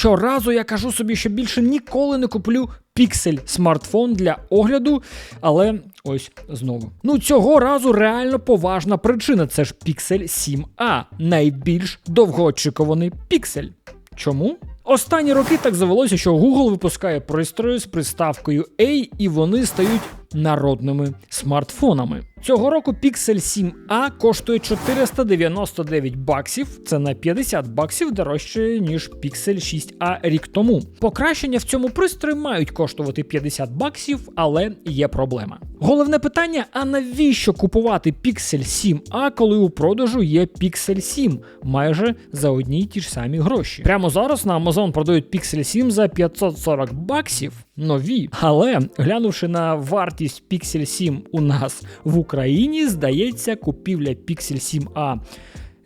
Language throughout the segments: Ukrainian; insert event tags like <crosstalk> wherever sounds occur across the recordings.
Щоразу я кажу собі, що більше ніколи не куплю Pixel смартфон для огляду, але ось знову. Ну цього разу реально поважна причина. Це ж Pixel 7a, найбільш довгоочікуваний Pixel. Чому? Останні роки так завелося, що Google випускає пристрої з приставкою A, і вони стають народними смартфонами. Цього року Pixel 7a коштує 499 баксів. Це на 50 баксів дорожче ніж Pixel 6a рік тому. Покращення в цьому пристрої мають коштувати 50 баксів, але є проблема. Головне питання: а навіщо купувати Pixel 7a, коли у продажу є Pixel 7 майже за одні й ті ж самі гроші? Прямо зараз на Amazon продають Pixel 7 за 540 баксів нові. Але глянувши на вартість Pixel 7 у нас в Україні, здається, купівля Pixel 7a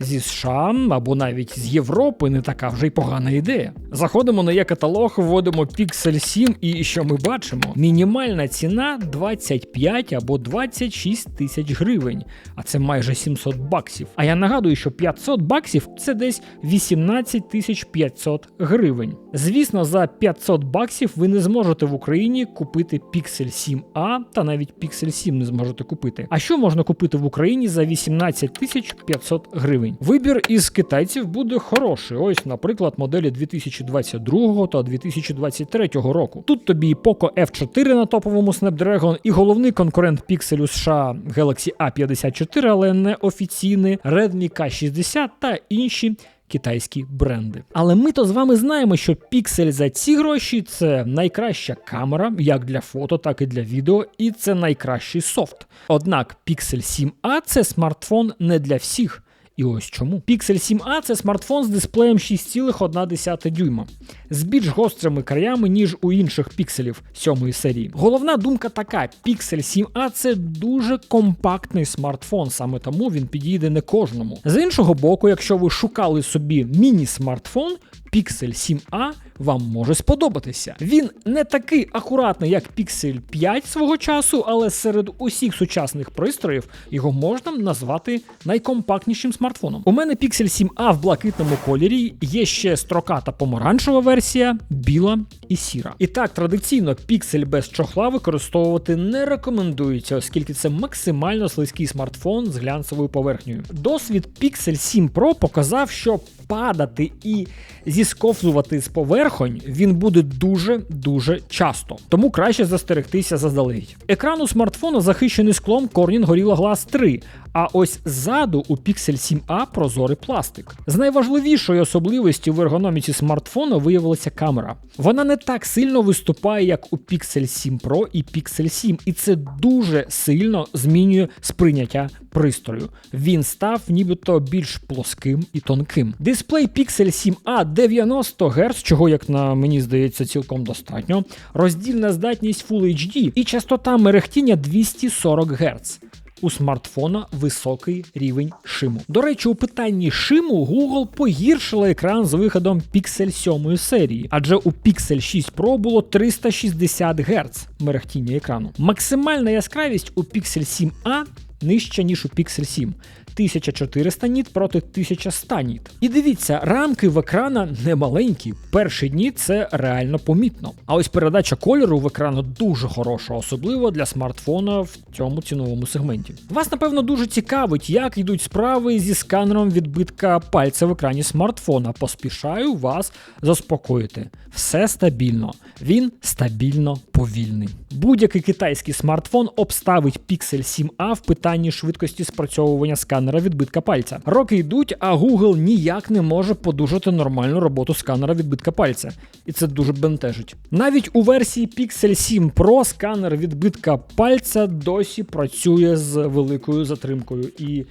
зі США або навіть з Європи не така вже й погана ідея. Заходимо на є-каталог, вводимо Pixel 7 і що ми бачимо? Мінімальна ціна 25 або 26 тисяч гривень, а це майже 700 баксів. А я нагадую, що 500 баксів це десь 18 тисяч 500 гривень. Звісно, за 500 баксів ви не зможете в Україні купити Pixel 7a та навіть Pixel 7 не зможете купити. А що можна купити в Україні за 18 тисяч 500 гривень? Вибір із китайців буде хороший. Ось, наприклад, моделі 2022 та 2023 року. Тут тобі і Poco F4 на топовому Snapdragon, і головний конкурент Pixel США Galaxy A54, але не офіційний, Redmi K60 та інші. Китайські бренди. Але ми то з вами знаємо, що Pixel за ці гроші це найкраща камера, як для фото, так і для відео, і це найкращий софт. Однак Pixel 7a це смартфон не для всіх. І ось чому. Pixel 7a це смартфон з дисплеєм 6,1 дюйма, з більш гострими краями, ніж у інших пікселів 7 серії. Головна думка така: Pixel 7a це дуже компактний смартфон, саме тому він підійде не кожному. З іншого боку, якщо ви шукали собі міні-смартфон, Pixel 7a вам може сподобатися. Він не такий акуратний, як Pixel 5 свого часу, але серед усіх сучасних пристроїв його можна назвати найкомпактнішим смартфоном. У мене Pixel 7a в блакитному кольорі, є ще строката помаранчева версія, біла і сіра. І так, традиційно Pixel без чохла використовувати не рекомендується, оскільки це максимально слизький смартфон з глянцевою поверхнею. Досвід Pixel 7 Pro показав, що падати і зісковзувати з поверхонь він буде дуже-дуже часто. Тому краще застерегтися заздалегідь. Екран у смартфона захищений склом Corning Gorilla Glass 3, а ось ззаду у Pixel 7a прозорий пластик. З найважливішою особливістю в ергономіці смартфона виявилася камера. Вона не так сильно виступає, як у Pixel 7 Pro і Pixel 7, і це дуже сильно змінює сприйняття пристрою. Він став нібито більш плоским і тонким. Дисплей Pixel 7a 90 Гц, чого, як на мені здається, цілком достатньо. Роздільна здатність Full HD і частота мерехтіння 240 Гц у смартфона високий рівень шиму. До речі, у питанні шиму Google погіршила екран з виходом Pixel 7 серії, адже у Pixel 6 Pro було 360 Гц мерехтіння екрану. Максимальна яскравість у Pixel 7a нижча, ніж у Pixel 7. 1400 ніт проти 1100 ніт. І дивіться, рамки в екрана не маленькі. Перші дні це реально помітно. А ось передача кольору в екрану дуже хороша, особливо для смартфона в цьому ціновому сегменті. Вас, напевно, дуже цікавить, як йдуть справи зі сканером відбитка пальця в екрані смартфона. Поспішаю вас заспокоїти. Все стабільно. Він стабільно повільний. Будь-який китайський смартфон обставить Pixel 7a в питанні швидкості спрацьовування сканера відбитка пальця. Роки йдуть, а Google ніяк не може подужати нормальну роботу сканера відбитка пальця. І це дуже бентежить. Навіть у версії Pixel 7 Pro сканер відбитка пальця досі працює з великою затримкою. І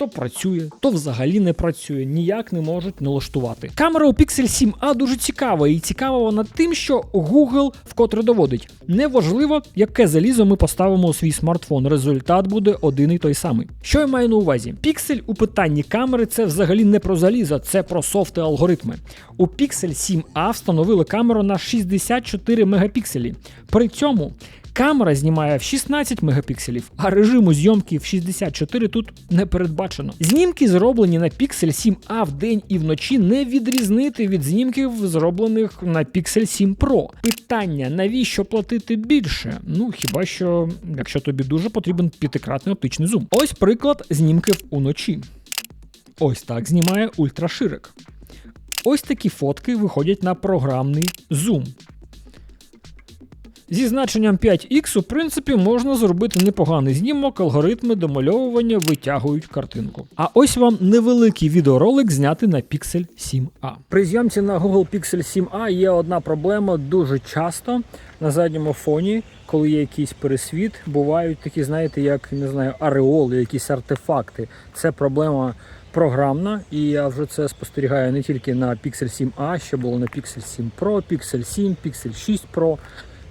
то працює, то взагалі не працює, ніяк не можуть налаштувати. Камера у Pixel 7a дуже цікава, і цікава вона тим, що Google вкотре доводить. Неважливо, яке залізо ми поставимо у свій смартфон. Результат буде один і той самий. Що я маю на увазі? Pixel у питанні камери це взагалі не про залізо, це про софти алгоритми. У Pixel 7a встановили камеру на 64 мегапікселі. При цьому Камера знімає в 16 мегапікселів, а режиму зйомки в 64 тут не передбачено. Знімки зроблені на Pixel 7a вдень і вночі не відрізнити від знімків, зроблених на Pixel 7 Pro. Питання: навіщо платити більше? Ну хіба що, якщо тобі дуже потрібен п'ятикратний оптичний зум. Ось приклад знімків уночі. Ось так знімає ультраширик. Ось такі фотки виходять на програмний зум. Зі значенням 5х, у принципі, можна зробити непоганий знімок, алгоритми домальовування витягують картинку. А ось вам невеликий відеоролик знятий на Pixel 7a. При зйомці на Google Pixel 7a є одна проблема дуже часто на задньому фоні, коли є якийсь пересвіт, бувають такі, знаєте, як не знаю, ареоли, якісь артефакти. Це проблема програмна, і я вже це спостерігаю не тільки на Pixel 7a, ще було на Pixel 7 Pro, Pixel 7, Pixel 6 Pro.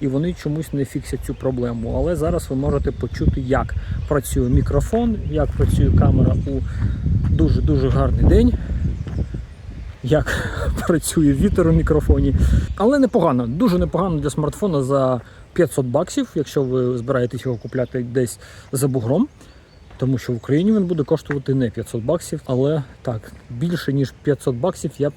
І вони чомусь не фіксять цю проблему. Але зараз ви можете почути, як працює мікрофон, як працює камера у дуже-дуже гарний день, як <laughs> працює вітер у мікрофоні. Але непогано, дуже непогано для смартфона за 500 баксів, якщо ви збираєтесь його купляти десь за бугром. Тому що в Україні він буде коштувати не 500 баксів, але так, більше ніж 500 баксів я б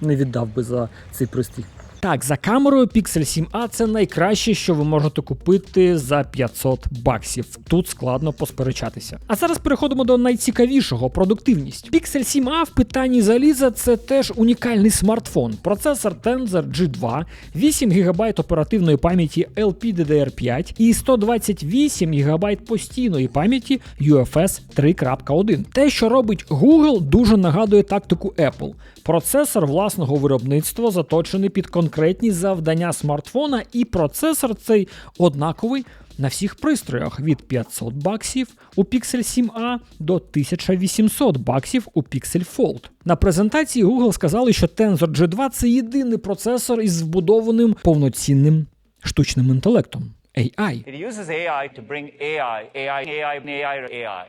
не віддав би за цей пристрій. Так, за камерою Pixel 7a це найкраще, що ви можете купити за 500 баксів. Тут складно посперечатися. А зараз переходимо до найцікавішого продуктивність. Pixel 7a в питанні заліза це теж унікальний смартфон. Процесор Tensor G2, 8 ГБ оперативної пам'яті LPDDR5 і 128 ГБ постійної пам'яті UFS 3.1. Те, що робить Google, дуже нагадує тактику Apple. Процесор власного виробництва заточений під конкретні завдання смартфона, і процесор цей однаковий на всіх пристроях від 500 баксів у Pixel 7a до 1800 баксів у Pixel Fold. На презентації Google сказали, що Tensor G2 це єдиний процесор із вбудованим повноцінним штучним інтелектом AI. It uses AI to bring AI, AI, AI, AI, AI.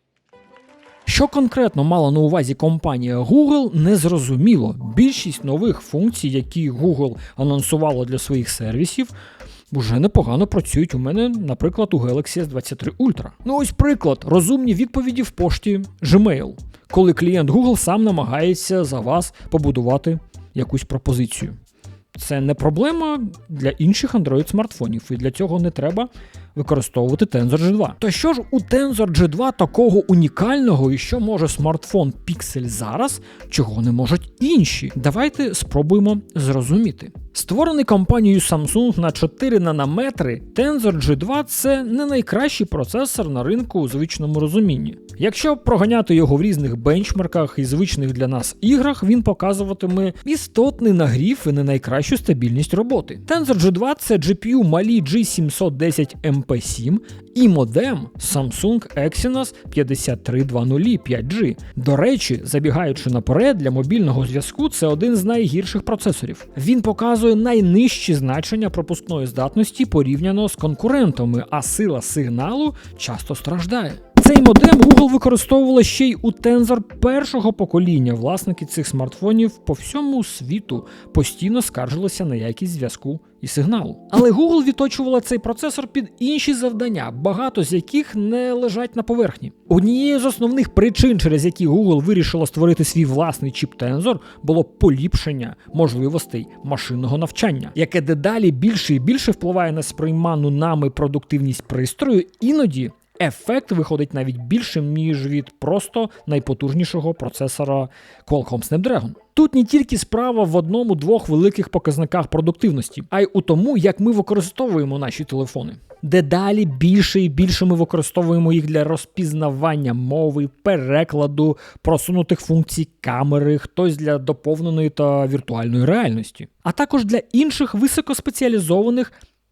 Що конкретно мала на увазі компанія Google, не зрозуміло. Більшість нових функцій, які Google анонсувало для своїх сервісів, вже непогано працюють у мене, наприклад, у Galaxy S23 Ultra. Ну ось приклад, розумні відповіді в пошті Gmail, коли клієнт Google сам намагається за вас побудувати якусь пропозицію. Це не проблема для інших Android смартфонів, і для цього не треба використовувати Tensor G2. То що ж у Tensor G2 такого унікального і що може смартфон Pixel зараз, чого не можуть інші? Давайте спробуємо зрозуміти. Створений компанією Samsung на 4 нанометри, Tensor G2 це не найкращий процесор на ринку у звичному розумінні. Якщо проганяти його в різних бенчмарках і звичних для нас іграх, він показуватиме істотний нагрів і не найкращу стабільність роботи. Tensor G2 це GPU Mali G710 MP7 і модем Samsung Exynos 5320 5G. До речі, забігаючи наперед, для мобільного зв'язку це один з найгірших процесорів. Він показує найнижчі значення пропускної здатності порівняно з конкурентами, а сила сигналу часто страждає. Цей модем Google використовувала ще й у Tensor першого покоління. Власники цих смартфонів по всьому світу постійно скаржилися на якість зв'язку і сигналу. Але Google відточувала цей процесор під інші завдання, багато з яких не лежать на поверхні. Однією з основних причин, через які Google вирішила створити свій власний чіп Tensor, було поліпшення можливостей машинного навчання, яке дедалі більше і більше впливає на сприйману нами продуктивність пристрою, іноді. Ефект виходить навіть більшим, ніж від просто найпотужнішого процесора Qualcomm Snapdragon. Тут не тільки справа в одному-двох великих показниках продуктивності, а й у тому, як ми використовуємо наші телефони. Дедалі більше і більше ми використовуємо їх для розпізнавання мови, перекладу, просунутих функцій камери, хтось для доповненої та віртуальної реальності, а також для інших високоспеціалізованих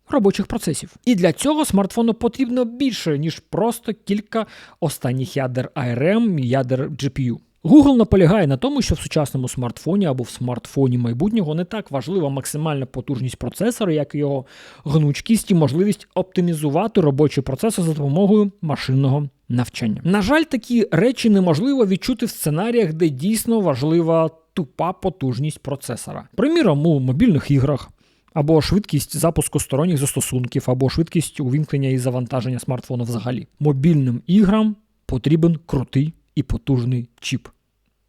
робочих процесів. І для цього смартфону потрібно більше, ніж просто кілька останніх ядер ARM ядер GPU. Google наполягає на тому, що в сучасному смартфоні або в смартфоні майбутнього не так важлива максимальна потужність процесора, як його гнучкість і можливість оптимізувати робочий процесор за допомогою машинного навчання. На жаль, такі речі неможливо відчути в сценаріях, де дійсно важлива тупа потужність процесора. Приміром, у мобільних іграх або швидкість запуску сторонніх застосунків, або швидкість увімкнення і завантаження смартфону взагалі. Мобільним іграм потрібен крутий і потужний чіп.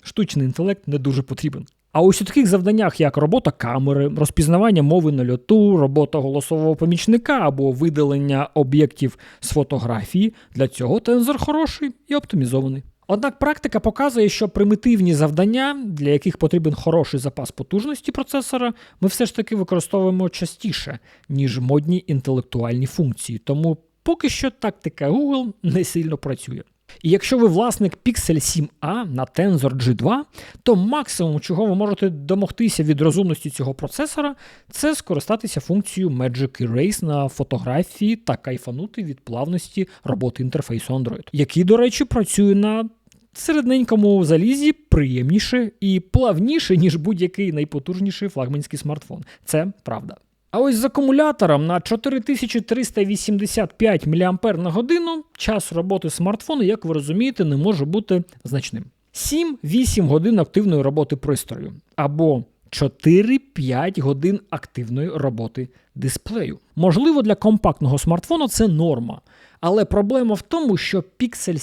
Штучний інтелект не дуже потрібен. А ось у таких завданнях, як робота камери, розпізнавання мови на льоту, робота голосового помічника або видалення об'єктів з фотографії, для цього тензор хороший і оптимізований. Однак практика показує, що примітивні завдання, для яких потрібен хороший запас потужності процесора, ми все ж таки використовуємо частіше, ніж модні інтелектуальні функції. Тому поки що тактика Google не сильно працює. І якщо ви власник Pixel 7a на Tensor G2, то максимум, чого ви можете домогтися від розумності цього процесора, це скористатися функцією Magic Erase на фотографії та кайфанути від плавності роботи інтерфейсу Android, який, до речі, працює на середненькому залізі приємніше і плавніше, ніж будь-який найпотужніший флагманський смартфон. Це правда. А ось з акумулятором на 4385 мАч на годину час роботи смартфону, як ви розумієте, не може бути значним. 7-8 годин активної роботи пристрою або 4-5 годин активної роботи дисплею. Можливо, для компактного смартфону це норма. Але проблема в тому, що Pixel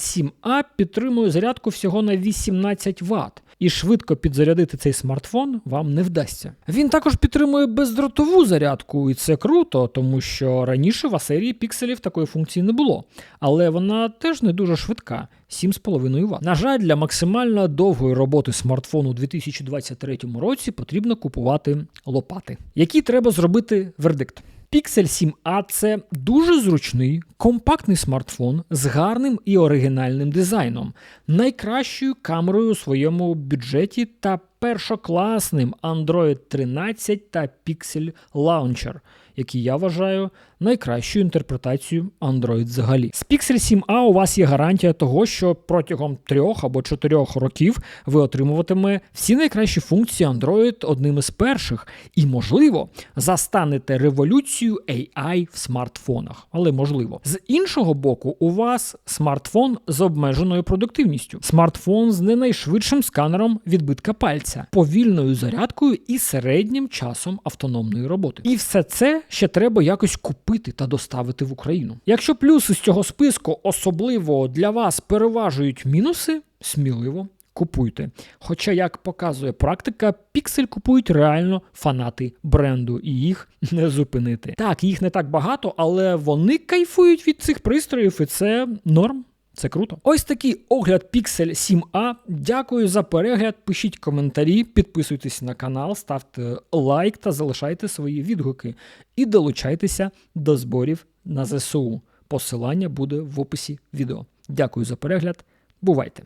7a підтримує зарядку всього на 18 Вт, і швидко підзарядити цей смартфон вам не вдасться. Він також підтримує бездротову зарядку, і це круто, тому що раніше в серії пікселів такої функції не було. Але вона теж не дуже швидка 7,5 Вт. На жаль, для максимально довгої роботи смартфону у 2023 році потрібно купувати лопати, які треба зробити вердикт. Pixel 7a це дуже зручний, компактний смартфон з гарним і оригінальним дизайном, найкращою камерою у своєму бюджеті та першокласним Android 13 та Pixel Launcher, який я вважаю найкращою інтерпретацією Android взагалі. З Pixel 7a у вас є гарантія того, що протягом трьох або чотирьох років ви отримуватиме всі найкращі функції Android одним із перших, і, можливо, застанете революцію AI в смартфонах. Але можливо. З іншого боку, у вас смартфон з обмеженою продуктивністю, смартфон з не найшвидшим сканером відбитка пальця, повільною зарядкою і середнім часом автономної роботи. І все це ще треба якось купити та доставити в Україну. Якщо плюси з цього списку особливо для вас переважують мінуси, сміливо. Купуйте. Хоча, як показує практика, піксель купують реально фанати бренду, і їх не зупинити. Так, їх не так багато, але вони кайфують від цих пристроїв, і це норм. Це круто. Ось такий огляд Pixel 7a. Дякую за перегляд. Пишіть коментарі, підписуйтесь на канал, ставте лайк та залишайте свої відгуки. І долучайтеся до зборів на ЗСУ. Посилання буде в описі відео. Дякую за перегляд. Бувайте!